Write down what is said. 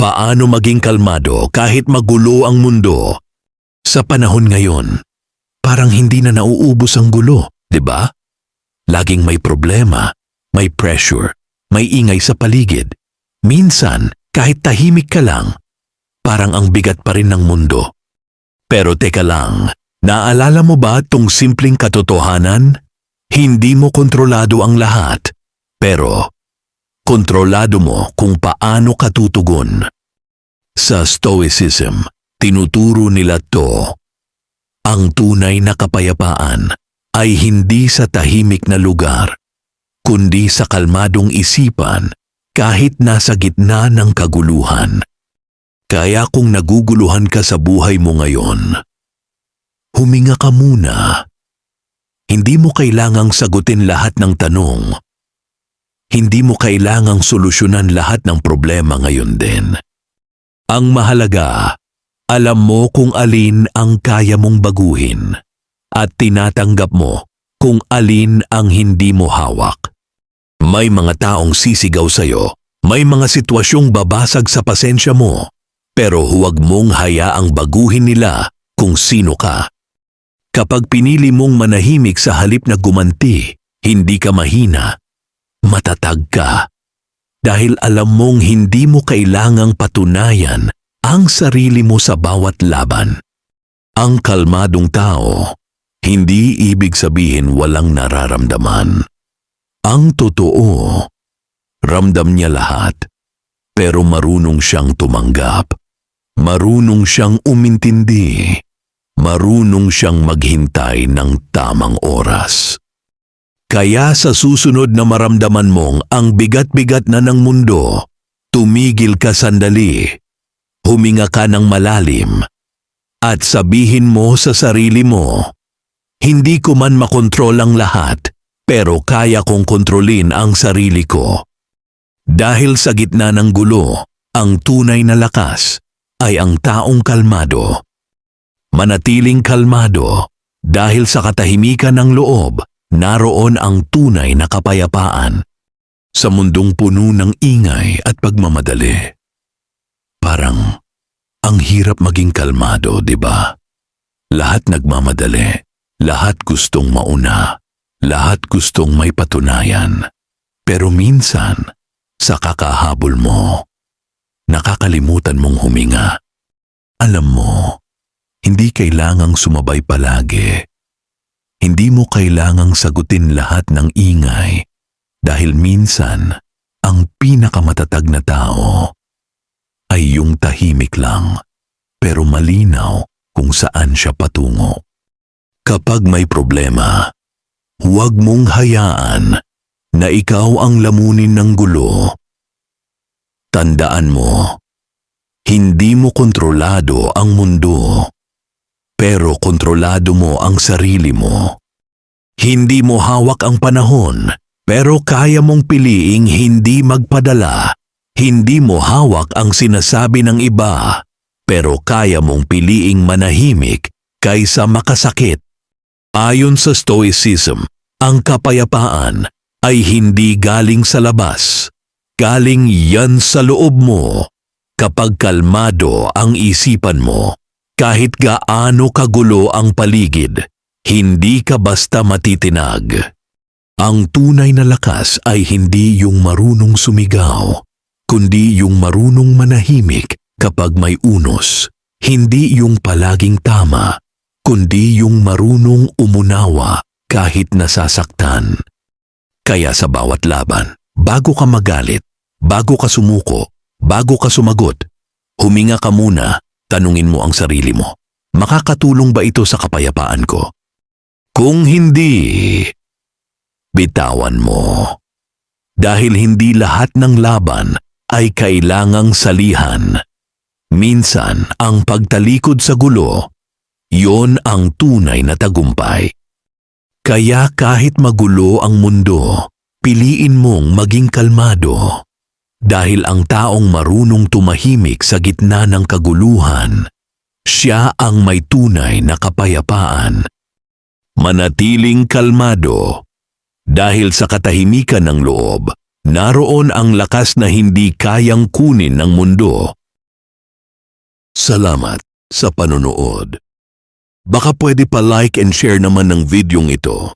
Paano maging kalmado kahit magulo ang mundo? Sa panahon ngayon, parang hindi na nauubos ang gulo, di ba? Laging may problema, may pressure, may ingay sa paligid. Minsan, kahit tahimik ka lang, parang ang bigat pa rin ng mundo. Pero teka lang, naalala mo ba tong simpleng katotohanan? Hindi mo kontrolado ang lahat, pero kontrolado mo kung paano ka tutugon. Sa Stoicism, tinuturo nila to. Ang tunay na kapayapaan ay hindi sa tahimik na lugar, kundi sa kalmadong isipan kahit nasa gitna ng kaguluhan. Kaya kung naguguluhan ka sa buhay mo ngayon, huminga ka muna. Hindi mo kailangang sagutin lahat ng tanong. Hindi mo kailangang solusyonan lahat ng problema ngayon din. Ang mahalaga, alam mo kung alin ang kaya mong baguhin at tinatanggap mo kung alin ang hindi mo hawak. May mga taong sisigaw sa'yo, may mga sitwasyong babasag sa pasensya mo, pero huwag mong hayaang baguhin nila kung sino ka. Kapag pinili mong manahimik sa halip na gumanti, hindi ka mahina, matatag ka. Dahil alam mong hindi mo kailangang patunayan ang sarili mo sa bawat laban. Ang kalmadong tao, hindi ibig sabihin walang nararamdaman. Ang totoo, ramdam niya lahat, pero marunong siyang tumanggap. Marunong siyang umintindi. Marunong siyang maghintay ng tamang oras. Kaya sa susunod na maramdaman mong ang bigat-bigat na ng mundo, tumigil ka sandali, huminga ka ng malalim, at sabihin mo sa sarili mo, hindi ko man makontrol ang lahat, pero kaya kong kontrolin ang sarili ko. Dahil sa gitna ng gulo, ang tunay na lakas ay ang taong kalmado. Manatiling kalmado dahil sa katahimikan ng loob, naroon ang tunay na kapayapaan. Sa mundong puno ng ingay at pagmamadali. Parang ang hirap maging kalmado, di ba? Lahat nagmamadali, lahat gustong mauna, lahat gustong may patunayan. Pero minsan, sa kakahabol mo, nakakalimutan mong huminga. Alam mo, hindi kailangang sumabay palagi. Hindi mo kailangang sagutin lahat ng ingay dahil minsan ang pinakamatatag na tao ay yung tahimik lang pero malinaw kung saan siya patungo. Kapag may problema, huwag mong hayaan na ikaw ang lamunin ng gulo. Tandaan mo, hindi mo kontrolado ang mundo, pero kontrolado mo ang sarili mo. Hindi mo hawak ang panahon, pero kaya mong piliing hindi magpadala. Hindi mo hawak ang sinasabi ng iba, pero kaya mong piliing manahimik kaysa makasakit. Ayon sa Stoicism, ang kapayapaan ay hindi galing sa labas. Galing yan sa loob mo. Kapag kalmado ang isipan mo, kahit gaano kagulo ang paligid, hindi ka basta matitinag. Ang tunay na lakas ay hindi yung marunong sumigaw, kundi yung marunong manahimik kapag may unos. Hindi yung palaging tama, kundi yung marunong umunawa kahit nasasaktan. Kaya sa bawat laban, bago ka magalit, bago ka sumuko, bago ka sumagot, huminga ka muna, tanungin mo ang sarili mo. Makakatulong ba ito sa kapayapaan ko? Kung hindi, bitawan mo. Dahil hindi lahat ng laban ay kailangang salihan. Minsan ang pagtalikod sa gulo, yon ang tunay na tagumpay. Kaya kahit magulo ang mundo, piliin mong maging kalmado. Dahil ang taong marunong tumahimik sa gitna ng kaguluhan, siya ang may tunay na kapayapaan. Manatiling kalmado. Dahil sa katahimikan ng loob, naroon ang lakas na hindi kayang kunin ng mundo Salamat sa panonood. Baka pwede pa like and share naman ng videong ito